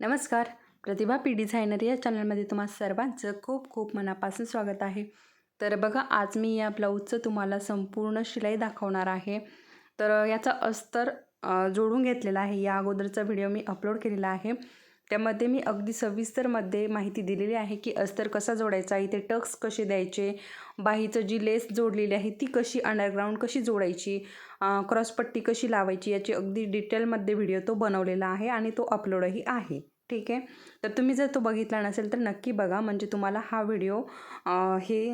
नमस्कार. प्रतिभा P designer या चॅनलमध्ये तुम्हा सर्वांचं खूप खूप मनापासून स्वागत आहे. तर बघा आज मी या ब्लाऊजचं तुम्हाला संपूर्ण शिलाई दाखवणार आहे. तर याचा अस्तर जोडून घेतलेला आहे. या अगोदरचा व्हिडिओ मी अपलोड केलेला आहे. त्यामध्ये मी अगदी सविस्तरमध्ये माहिती दिलेली आहे की अस्तर कसा जोडायचा इथे टक्स कसे द्यायचे बाहीचं जी लेस जोडलेली आहे ती कशी अंडरग्राऊंड कशी जोडायची क्रॉसपट्टी कशी लावायची याची अगदी डिटेलमध्ये व्हिडिओ तो बनवलेला आहे आणि तो अपलोडही आहे. ठीक आहे? तर तुम्ही जर तो बघितला नसेल तर नक्की बघा. म्हणजे तुम्हाला हा व्हिडिओ हे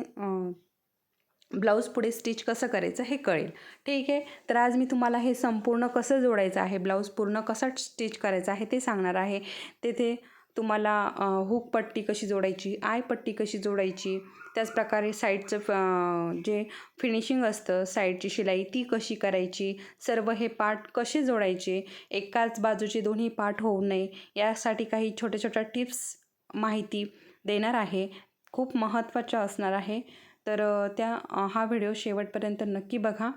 ब्लाऊज पुढे स्टिच कसं करायचं हे कळेल. ठीक आहे? तर आज मी तुम्हाला हे संपूर्ण कसं जोडायचं आहे ब्लाऊज पूर्ण कसा स्टिच करायचा आहे ते सांगणार आहे. तेथे तुम्हाला हुक पट्टी कशी जोडायची आय पट्टी कशी जोडायची त्याचप्रकारे साईडचं फ- जे फिनिशिंग असतं साईडची शिलाई ती कशी करायची सर्व हे पार्ट कसे जोडायचे एकाच बाजूचे दोन्ही पार्ट होऊ नये यासाठी काही छोट्या छोट्या टिप्स माहिती देणार आहे. खूप महत्त्वाच्या असणार आहे. तर त्या हा व्हिडिओ शेवटपर्यंत नक्की बघा.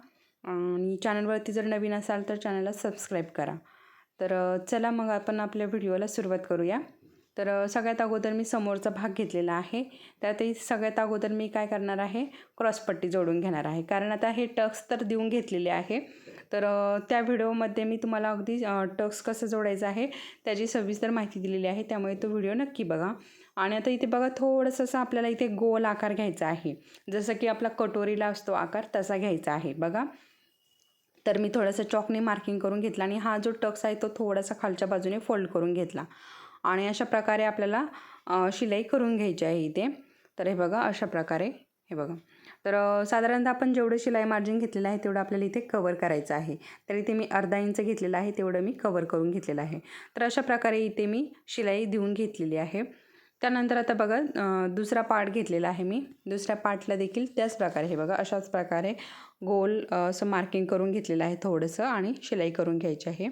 आणि चॅनलवरती जर नवीन असाल तर चॅनलला सबस्क्राईब करा. तर चला मग आपण आपल्या व्हिडिओला सुरुवात करूया. तर सगळ्यात अगोदर मी समोरचा भाग घेतलेला आहे. त्यातही सगळ्यात अगोदर मी काय करणार आहे? क्रॉसपट्टी जोडून घेणार आहे. कारण आता हे टक्स तर देऊन घेतलेले आहे. तर त्या व्हिडिओमध्ये मी तुम्हाला अगदी टक्स कसं जोडायचं आहे त्याची सविस्तर माहिती दिलेली आहे. त्यामुळे तो व्हिडिओ नक्की बघा. आणि आता इथे बघा थोडंसं असं आपल्याला इथे गोल आकार घ्यायचा आहे. जसं की आपला कटोरीला असतो आकार तसा घ्यायचा आहे. बघा. तर मी थोडंसं चॉकने मार्किंग करून घेतला आणि हा जो टक्स आहे तो थोडासा खालच्या बाजूने फोल्ड करून घेतला. आणि अशा प्रकारे आपल्याला शिलाई करून घ्यायची आहे इथे. तर हे बघा अशा प्रकारे. हे बघा. तर साधारणतः आपण जेवढं शिलाई मार्जिन घेतलेलं आहे तेवढं आपल्याला इथे कवर करायचं आहे. तर इथे मी अर्धा इंच घेतलेलं आहे तेवढं मी कवर करून घेतलेलं आहे. तर अशा प्रकारे इथे मी शिलाई देऊन घेतलेली आहे. त्यानंतर आता बघा दुसरा पार्ट घेतलेला आहे मी. दुसऱ्या पार्टला देखील त्याच प्रकारे हे बघा अशाच प्रकारे गोल असं मार्किंग करून घेतलेलं आहे थोडंसं आणि शिलाई करून घ्यायची आहे.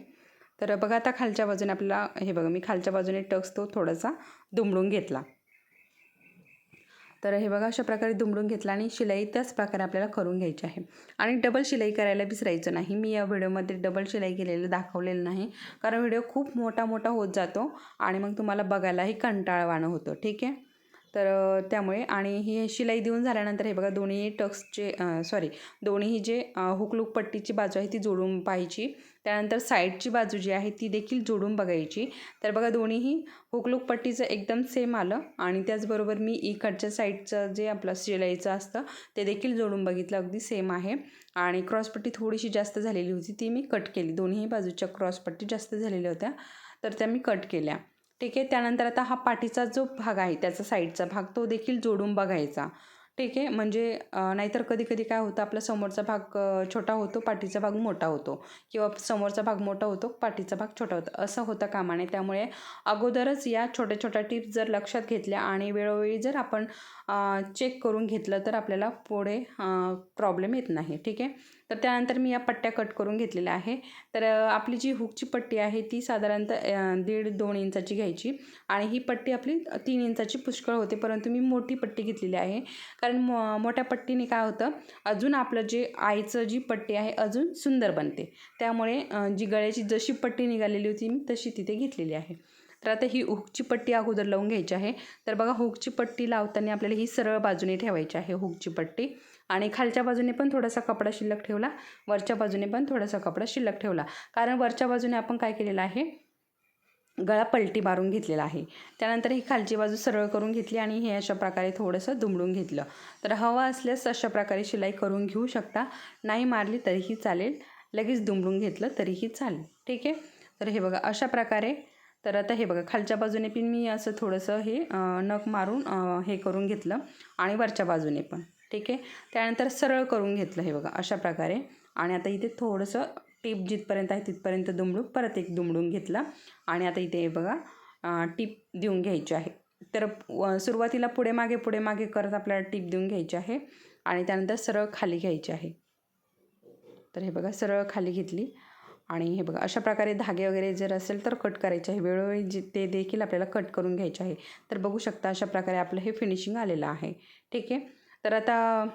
तर बघा आता खालच्या बाजूने आपल्याला हे बघा मी खालच्या बाजूने टक्स तो थोडासा दुमडून घेतला. तर हे बघा अशा प्रकारे दुमडून घेतला आणि शिलाई त्याच प्रकारे आपल्याला करून घ्यायची आहे. आणि डबल शिलाई करायला विसरायचं नाही. मी या व्हिडिओमध्ये डबल शिलाई केलेलं दाखवलेलं नाही. कारण व्हिडिओ खूप मोठा मोठा होत जातो आणि मग तुम्हाला बघायलाही कंटाळवाणं होतं. ठीक आहे? तर त्यामुळे आणि ही शिलाई देऊन झाल्यानंतर हे बघा दोन्ही टक्सचे सॉरी दोन्ही जे हुकलूक पट्टीची बाजू आहे ती जोडून पाहायची. त्यानंतर साईडची बाजू जी आहे ती देखील जोडून बघायची. तर बघा दोन्हीही हुकलूक पट्टीचं एकदम सेम आलं आणि त्याचबरोबर मी इकडच्या साईडचं जे आपलं शिलाईचं असतं ते देखील जोडून बघितलं. अगदी सेम आहे. आणि क्रॉसपट्टी थोडीशी जास्त झालेली होती ती मी कट केली. दोन्ही बाजूच्या क्रॉसपट्टी जास्त झालेल्या होत्या तर त्या मी कट केल्या. ठीक आहे? त्यानंतर आता हा पाठीचा जो भाग आहे त्याचा साईडचा भाग तो देखील जोडून बघायचा. ठीक आहे? म्हणजे नाहीतर कधी कधी काय होतं आपला समोरचा भाग छोटा होतो पाठीचा भाग मोठा होतो. किंवा समोरचा भाग मोठा होतो पाठीचा भाग छोटा होतो. असं होतं कामाने. त्यामुळे अगोदरच या छोट्या छोट्या टिप्स जर लक्षात घेतल्या आणि वेळोवेळी जर आपण चेक करून घेतलं तर आपल्याला पुढे प्रॉब्लेम येत नाही. ठीक आहे? तर त्यानंतर मी या पट्ट्या कट करून घेतलेल्या आहे. तर आपली जी हुकची पट्टी आहे ती साधारणतः दीड दोन इंचाची घ्यायची आणि ही पट्टी आपली तीन इंचाची पुष्कळ होते परंतु मी मोठी पट्टी घेतलेली आहे. कारण मो मोठ्या पट्टीने काय होतं अजून आपलं जे आईचं जी पट्टी आहे अजून सुंदर बनते. त्यामुळे जी गळ्याची जशी पट्टी निघालेली होती मी तशी तिथे घेतलेली आहे. तर आता ही हुकची पट्टी अगोदर लावून घ्यायची आहे. तर बघा हुकची पट्टी लावताना आपल्याला ही सरळ बाजूने ठेवायची आहे हुकची पट्टी. आणि खालच्या बाजूने पण थोडासा कपडा शिल्लक ठेवला. वरच्या बाजूने पण थोडासा कपडा शिल्लक ठेवला. कारण वरच्या बाजूने आपण काय केलेलं आहे? गळा पलटी मारून घेतलेला आहे. त्यानंतर ही खालची बाजू सरळ करून घेतली आणि हे अशा प्रकारे थोडंसं दुमडून घेतलं. तर हवा असल्यास अशा प्रकारे शिलाई करून घेऊ शकता. नाही मारली तरीही चालेल. लगेच दुमडून घेतलं तरीही चालेल. ठीक आहे? तर हे बघा अशा प्रकारे. तर आता हे बघा खालच्या बाजूने पण मी असं थोडंसं हे नख मारून हे करून घेतलं. आणि वरच्या बाजूने पण. ठीक आहे? त्यानंतर सरळ करून घेतलं हे बघा अशा प्रकारे. आणि आता इथे थोडंसं टीप जिथपर्यंत आहे तिथपर्यंत दुमडून परत एक दुमडून घेतलं. आणि आता इथे हे बघा टीप देऊन घ्यायची आहे. तर सुरुवातीला पुढे मागे पुढे मागे करत आपल्याला टीप देऊन घ्यायची आहे. आणि त्यानंतर सरळ खाली घ्यायची आहे. तर हे बघा सरळ खाली घेतली. आणि हे बघा अशा प्रकारे धागे वगैरे जर असेल तर कट करायचे आहे. वेळोवेळी जे ते देखील आपल्याला कट करून घ्यायचे आहे. तर बघू शकता अशा प्रकारे आपलं हे फिनिशिंग आलेलं आहे. ठीक आहे? तर आता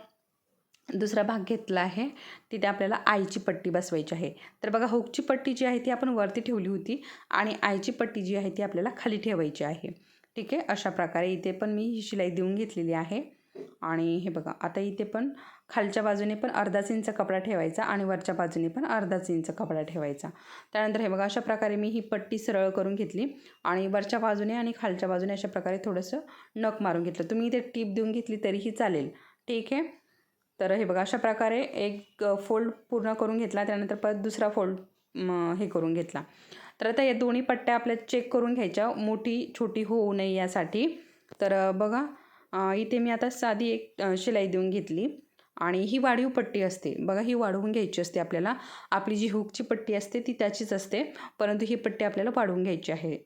दुसरा भाग घेतला आहे. तिथे आपल्याला आईची पट्टी बसवायची आहे. तर बघा हुकची पट्टी जी आहे ती आपण वरती ठेवली होती आणि आईची पट्टी जी आहे ती आपल्याला खाली ठेवायची आहे. ठीक आहे? अशा प्रकारे इथे पण मी ही शिलाई देऊन घेतलेली आहे. आणि हे बघा आता इथे पण खालच्या बाजूने पण अर्धाच इंच कपडा ठेवायचा आणि वरच्या बाजूने पण अर्धाच इंच कपडा ठेवायचा. त्यानंतर हे बघा अशा प्रकारे मी ही पट्टी सरळ करून घेतली आणि वरच्या बाजूने आणि खालच्या बाजूने अशा प्रकारे थोडंसं नख मारून घेतलं. तुम्ही इथे टीप देऊन घेतली तरीही चालेल. ठीक आहे? तर हे बघा अशा प्रकारे एक फोल्ड पूर्ण करून घेतला त्यानंतर परत दुसरा फोल्ड हे करून घेतला. तर आता या दोन्ही पट्ट्या आपल्या चेक करून घ्यायच्या मोठी छोटी होऊ नये यासाठी. तर बघा इथे मी आता साधी एक शिलाई देऊन घेतली. आणि ही वाढीव पट्टी असते. बघा ही वाढवून घ्यायची असते आपल्याला. आपली जी हुकची पट्टी असते ती त्याचीच असते परंतु ही पट्टी आपल्याला वाढवून घ्यायची आहे.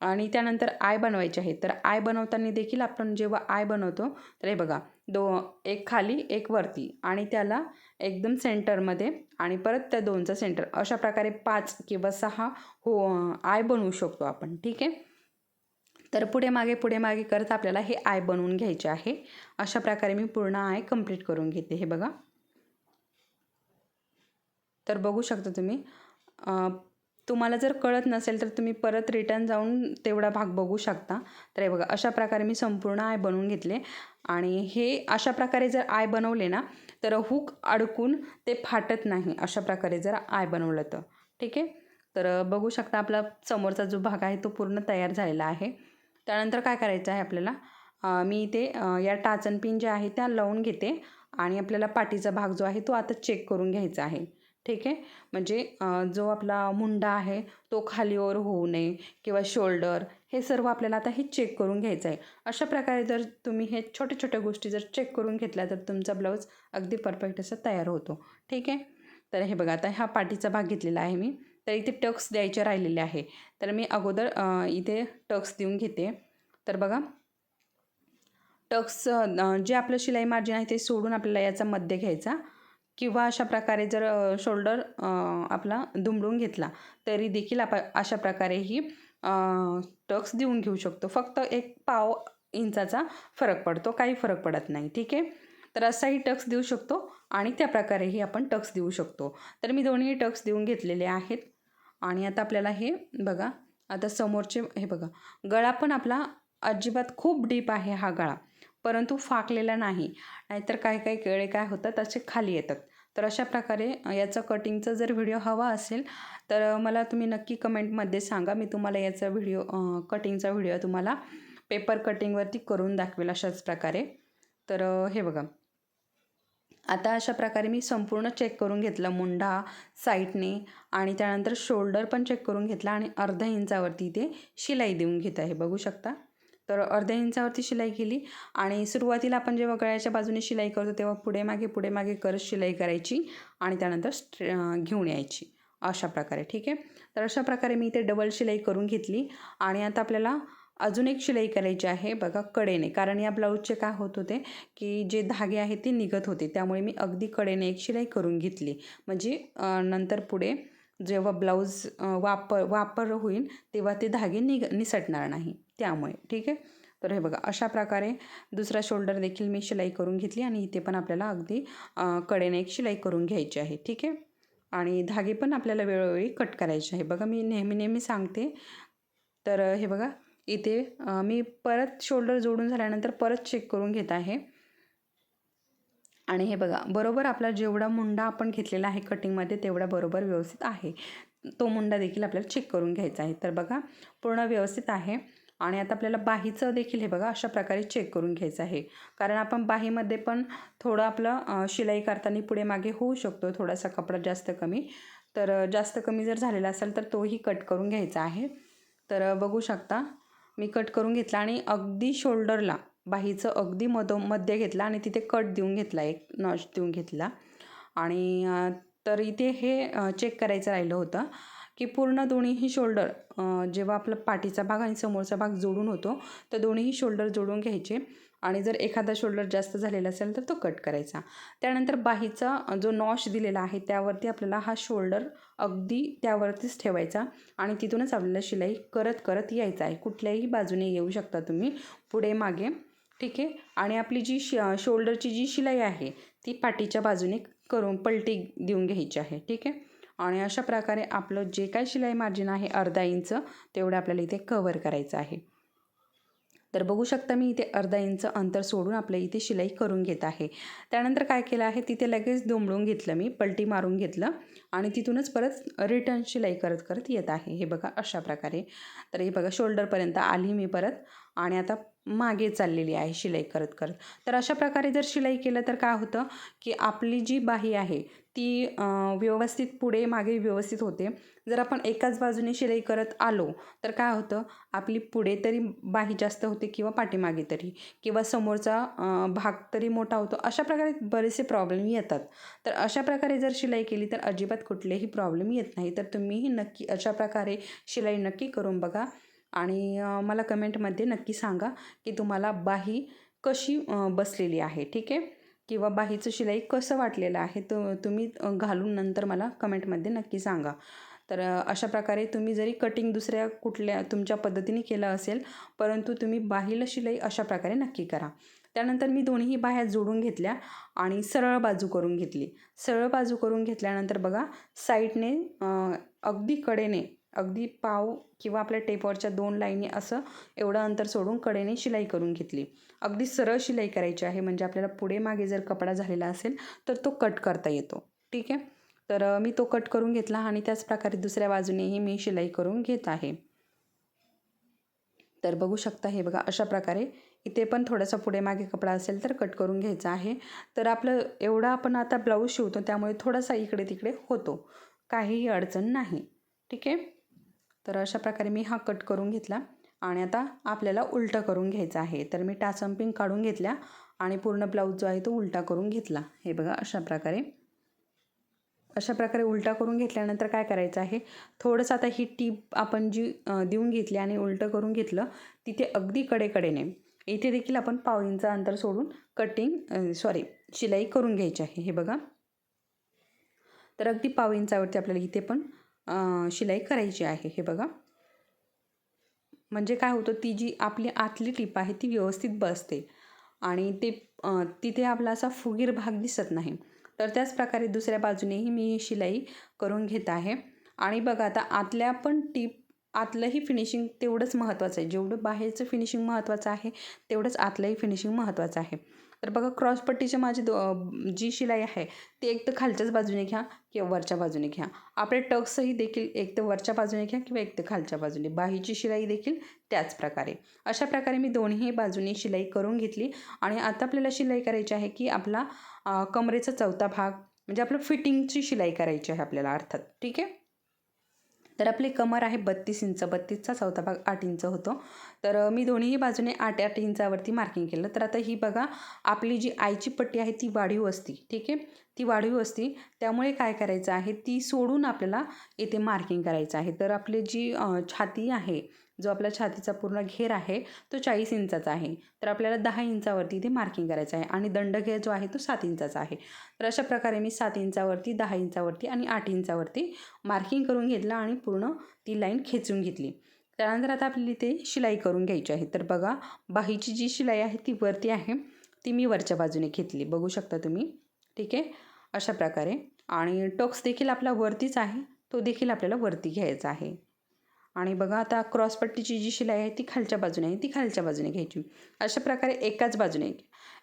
आणि त्यानंतर आय बनवायची आहे. तर आय बनवताना देखील आपण जेव्हा आय बनवतो तर हे बघा दो एक खाली एक वरती आणि त्याला एकदम सेंटरमध्ये आणि परत त्या दोनचा सेंटर. अशा प्रकारे पाच किंवा सहा हो आय बनवू शकतो आपण. ठीक आहे? तर पुढे मागे पुढे मागे करत आपल्याला हे आय बनवून घ्यायचे आहे. अशा प्रकारे मी पूर्ण आय कंप्लीट करून घेते हे बघा. तर बघू शकता तुम्ही तुम्हाला जर कळत नसेल तर तुम्ही परत रिटर्न जाऊन तेवढा भाग बघू शकता. तर हे बघा अशा प्रकारे मी संपूर्ण आय बनवून घेतले. आणि हे अशा प्रकारे जर आय बनवले ना तर हुक अडकून ते फाटत नाही अशा प्रकारे जर आय बनवलं तर. ठीक आहे? तर बघू शकता आपला समोरचा जो भाग आहे तो पूर्ण तयार झालेला आहे. त्यानंतर काय करायचं आहे आपल्याला? मी इथे या टाचन पिन ज्या आहे त्या लावून घेते आणि आपल्याला पाठीचा भाग जो आहे तो आता चेक करून घ्यायचा आहे. ठीक आहे? म्हणजे जो आपला मुंडा आहे तो खालीवर होऊ नये किंवा शोल्डर हे सर्व आपल्याला आता हे चेक करून घ्यायचं आहे. अशा प्रकारे जर तुम्ही हे छोट्या छोट्या गोष्टी जर चेक करून घेतल्या तर तुमचा ब्लाऊज अगदी परफेक्ट असा तयार होतो. ठीक आहे? तर हे बघा आता हा पाठीचा भाग घेतलेला आहे मी. तर इथे टक्स द्यायचे राहिलेले आहे. तर मी अगोदर इथे टक्स देऊन घेते. तर बघा. टक्स जे आपलं शिलाई मार्जिन आहे ते सोडून आपल्याला याचा मध्य घ्यायचा. किंवा अशा प्रकारे जर शोल्डर आपला दुमडून घेतला तरी देखील आप अशा प्रकारेही टक्स देऊन घेऊ शकतो. फक्त एक पाव इंचाचा फरक पडतो. काही फरक पडत नाही. ठीक आहे? तर असाही टक्स देऊ शकतो आणि त्या प्रकारेही आपण टक्स देऊ शकतो. तर मी दोन्ही टक्स देऊन घेतलेले आहेत. आणि आता आपल्याला हे बघा आता समोरचे हे बघा गळा पण आपला अजिबात खूप डीप आहे हा गळा परंतु फाकलेला नाही. नाहीतर काही काही केळे काय होतात असे खाली येतात. तर अशा प्रकारे याचं कटिंगचा जर व्हिडिओ हवा असेल तर मला तुम्ही नक्की कमेंटमध्ये सांगा. मी तुम्हाला याचा व्हिडिओ कटिंगचा व्हिडिओ तुम्हाला पेपर कटिंगवरती करून दाखवेल अशाच प्रकारे. तर हे बघा. आता अशा प्रकारे मी संपूर्ण चेक करून घेतलं मुंडा साईडने आणि त्यानंतर शोल्डर पण चेक करून घेतला आणि अर्ध्या इंचावरती ते शिलाई देऊन घेत आहे. बघू शकता? तर अर्ध्या इंचावरती शिलाई केली आणि सुरुवातीला आपण जेव्हा गळ्याच्या बाजूने शिलाई करतो तेव्हा पुढे मागे पुढे मागे करत शिलाई करायची आणि त्यानंतर स्ट्रे घेऊन यायची. अशा प्रकारे ठीक आहे? तर अशा प्रकारे मी इथे डबल शिलाई करून घेतली आणि आता आपल्याला अजून एक शिलाई करायची आहे बघा कडेने. कारण या ब्लाऊजचे काय होत होते की जे धागे आहेत ते निघत होते. त्यामुळे मी अगदी कडेने एक शिलाई करून घेतली. म्हणजे नंतर पुढे जेव्हा ब्लाऊज वापर वापर होईल तेव्हा ते धागे निघ निसटणार नाही. त्यामुळे ठीक आहे? तर हे बघा अशा प्रकारे दुसरा शोल्डर देखील मी शिलाई करून घेतली आणि इथे पण आपल्याला अगदी कडेने एक शिलाई करून घ्यायची आहे ठीक आहे? आणि धागे पण आपल्याला वेळोवेळी कट करायचे आहे. बघा मी नेहमी नेहमी सांगते. तर हे बघा इथे मी परत शोल्डर जोडून झाल्यानंतर परत चेक करून घेत आहे. आणि हे बघा बरोबर आपला जेवढा मुंडा आपण घेतलेला आहे कटिंगमध्ये तेवढा बरोबर व्यवस्थित आहे. तो मुंडा देखील आपल्याला चेक करून घ्यायचा आहे. तर बघा पूर्ण व्यवस्थित आहे. आणि आता आपल्याला बाहीचं देखील हे बघा अशा प्रकारे चेक करून घ्यायचं आहे. कारण आपण बाहीमध्ये पण थोडं आपलं शिलाई करताना पुढे मागे होऊ शकतो थोडासा कपडा जास्त कमी. तर जास्त कमी जर झालेला असेल तर तोही कट करून घ्यायचा आहे. तर बघू शकता मी कट करून घेतला आणि अगदी शोल्डरला बाहीचं अगदी मधो मध्य घेतला आणि तिथे कट देऊन घेतला एक नॉच देऊन घेतला. आणि तर इथे हे चेक करायचं राहिलं होतं की पूर्ण दोन्हीही शोल्डर जेव्हा आपला पाठीचा भाग आणि समोरचा भाग जोडून होतो तर दोन्हीही शोल्डर जोडून घ्यायचे. आणि जर एखादा शोल्डर जास्त झालेला असेल तर तो कट करायचा. त्यानंतर बाहीचा जो नॉश दिलेला आहे त्यावरती आपल्याला हा शोल्डर अगदी त्यावरतीच ठेवायचा आणि तिथूनच आपल्याला शिलाई करत करत यायचा आहे. कुठल्याही बाजूने येऊ शकता तुम्ही. पुढे मागे. ठीक आहे? आणि आपली जी शि शोल्डरची जी शिलाई आहे ती पाठीच्या बाजूने करून पलटी देऊन घ्यायची आहे. ठीक आहे? आणि अशा प्रकारे आपलं जे काय शिलाई मार्जिन आहे अर्धा इंच तेवढं आपल्याला इथे कवर करायचं आहे. तर बघू शकता मी इथे अर्धा इंच अंतर सोडून आपल्या इथे शिलाई करून घेत आहे. त्यानंतर काय केलं आहे तिथे लगेच दुमडून घेतलं मी पलटी मारून घेतलं आणि तिथूनच परत रिटर्न शिलाई करत करत येत आहे. हे बघा अशा प्रकारे. तर हे बघा शोल्डरपर्यंत आली मी परत आणि आता मागे चाललेली आहे शिलाई करत करत. तर अशा प्रकारे जर शिलाई केलं तर काय होतं की आपली जी बाही आहे ती व्यवस्थित पुढे मागे व्यवस्थित होते. जर आपण एकाच बाजूने शिलाई करत आलो तर काय होतं? आपली पुढे तरी बाही जास्त होते किंवा पाठीमागे तरी. किंवा समोरचा भाग तरी मोठा होतो. अशा प्रकारे बरेचसे प्रॉब्लेम येतात. तर अशा प्रकारे जर शिलाई केली तर अजिबात कुठलेही प्रॉब्लेम येत नाही. तर तुम्हीही नक्की अशा प्रकारे शिलाई नक्की करून बघा. आणि मला कमेंटमध्ये नक्की सांगा की तुम्हाला बाही कशी बसलेली आहे. ठीक आहे? किंवा बाहीचं शिलाई कसं वाटलेलं आहे तो तुम्ही घालून नंतर मला कमेंटमध्ये नक्की सांगा. तर अशा प्रकारे तुम्ही जरी कटिंग दुसऱ्या कुठल्या तुमच्या पद्धतीने केलं असेल परंतु तुम्ही बाहीला शिलाई अशा प्रकारे नक्की करा. त्यानंतर मी दोन्ही बाह्या जोडून घेतल्या आणि सरळ बाजू करून घेतली. सरळ बाजू करून घेतल्यानंतर बघा साईडने अगदी कडेने अगदी पाव किंवा आपल्या टेपवरच्या दोन लाईनी असं एवढं अंतर सोडून कडेने शिलाई करून घेतली. अगदी सरळ शिलाई करायची आहे म्हणजे आपल्याला पुढे मागे जर कपडा झालेला असेल तर तो कट करता येतो. ठीक आहे? तर मी तो कट करून घेतला आणि त्याच प्रकारे दुसऱ्या बाजूनेही मी शिलाई करून घेत आहे. तर बघू शकता हे बघा अशा प्रकारे इथे पण थोडासा पुढे मागे कपडा असेल तर कट करून घ्यायचा आहे. तर आपलं एवढा आपण आता ब्लाऊज शिवतो त्यामुळे थोडासा इकडे तिकडे होतो. काहीही अडचण नाही. ठीक आहे? तर अशा प्रकारे मी हा कट करून घेतला आणि आता आपल्याला उलटं करून घ्यायचं आहे. तर मी टाचंपिंग काढून घेतल्या आणि पूर्ण ब्लाऊज जो आहे तो उलटा करून घेतला. हे बघा अशा प्रकारे. अशा प्रकारे उलटा करून घेतल्यानंतर काय करायचं आहे? थोडंसं आता ही टीप आपण जी देऊन घेतली आणि उलटं करून घेतलं तिथे अगदी कडेकडेने इथे देखील आपण पाव अंतर सोडून कटिंग सॉरी शिलाई करून घ्यायची आहे. हे बघा. तर अगदी पाव इंचावरती आपल्याला इथे पण शिलाई करायची आहे हे बघा. म्हणजे काय होतं ती जी आपली आतली टीप आहे ती व्यवस्थित बसते. आणि ते तिथे आपला असा फुगीर भाग दिसत नाही. तर त्याच प्रकारे दुसऱ्या बाजूनेही मी शिलाई करून घेत आहे. आणि बघा आता आतल्या पण टीप आतलंही फिनिशिंग तेवढंच महत्त्वाचं आहे. जेवढं बाहेरचं फिनिशिंग महत्त्वाचं आहे तेवढंच आतलंही फिनिशिंग महत्त्वाचं आहे. तर बघा क्रॉसपट्टीच्या माझी दो जी शिलाई आहे ती एक तर खालच्याच बाजूने घ्या किंवा वरच्या बाजूने घ्या. आपले टक्सही देखील एक तर वरच्या बाजूने घ्या किंवा एक तर खालच्या बाजूने. बाहीची शिलाई देखील त्याच प्रकारे. अशा प्रकारे मी दोन्ही बाजूने शिलाई करून घेतली आणि आता आपल्याला शिलाई करायची आहे की आपला कमरेचा चौथा भाग म्हणजे आपलं फिटिंगची शिलाई करायची आहे आपल्याला अर्थात. ठीक आहे? तर आपली कमर आहे बत्तीस इंच बत्तीसचा चौथा भाग आठ इंच होतो. तर मी दोन्हीही बाजूने आठ आठ इंचावरती मार्किंग केलं. तर आता ही बघा आपली जी आईची पट्टी आहे ती वाढीव असती ठीक आहे? ती वाढीव असती. त्यामुळे काय करायचं आहे? ती सोडून आपल्याला इथे मार्किंग करायचं आहे. तर आपली जी छाती आहे जो आपला छातीचा पूर्ण घेर आहे तो चाळीस इंचाचा आहे. तर आपल्याला दहा इंचावरती इथे मार्किंग करायचं आहे आणि दंडघेर जो आहे तो सात इंचाचा आहे. तर अशा प्रकारे मी सात इंचावरती दहा इंचावरती आणि आठ इंचावरती मार्किंग करून घेतलं आणि पूर्ण ती लाईन खेचून घेतली. त्यानंतर आता आपल्याला इथे शिलाई करून घ्यायची आहे. तर बघा बाहीची जी शिलाई आहे ती वरती आहे. ती मी वरच्या बाजूने घेतली. बघू शकता तुम्ही? ठीक आहे? अशा प्रकारे. आणि टोक्स देखील आपला वरतीच आहे. तो देखील आपल्याला वरती घ्यायचा आहे. आणि बघा आता क्रॉसपट्टीची जी शिलाई आहे ती खालच्या बाजूने आहे ती खालच्या बाजूने घ्यायची. अशा प्रकारे एकाच बाजूने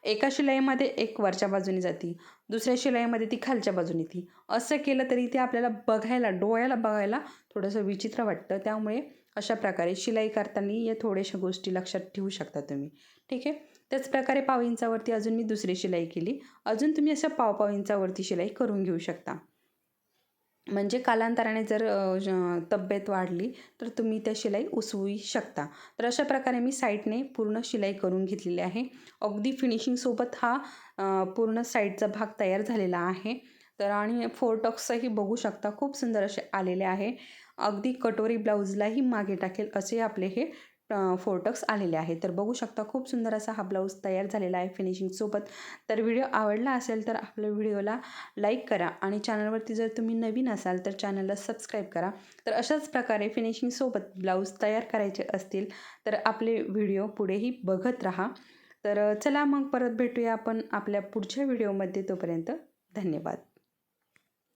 एका शिलाईमध्ये एक वरच्या बाजूने जाती दुसऱ्या शिलाईमध्ये ती खालच्या बाजूने ती असं केलं तरी ते आपल्याला बघायला डोळ्याला बघायला थोडंसं विचित्र वाटतं. त्यामुळे अशा प्रकारे शिलाई करताना या थोड्याशा गोष्टी लक्षात ठेवू शकता तुम्ही. ठीक आहे? त्याच प्रकारे पाव इंचावरती अजून मी दुसरी शिलाई केली. अजून तुम्ही असं पाव पाव इंचावरती शिलाई करून घेऊ शकता. म्हणजे कालांतराने जर तब्येत वाढली तर तुम्ही त्या शिलाई उसवू शकता. तर अशा प्रकारे मी साईडने पूर्ण शिलाई करून घेतलेली आहे. अगदी फिनिशिंगसोबत हा पूर्ण साईडचा भाग तयार झालेला आहे. तर आणि फोरटॉक्सही बघू शकता खूप सुंदर असे आलेले आहे. अगदी कटोरी ब्लाऊजलाही मागे टाकेल असे आपले हे फोरटक्स आलेले आहेत. तर बघू शकता खूप सुंदर असा हा ब्लाऊज तयार झालेला आहे फिनिशिंगसोबत तर व्हिडिओ आवडला असेल तर आपल्या व्हिडिओला लाईक करा आणि चॅनलवरती जर तुम्ही नवीन असाल तर चॅनलला सबस्क्राईब करा. तर अशाच प्रकारे फिनिशिंगसोबत ब्लाऊज तयार करायचे असतील तर आपले व्हिडिओ पुढेही बघत राहा. तर चला मग परत भेटूया आपण आपल्या पुढच्या व्हिडिओमध्ये. तोपर्यंत धन्यवाद.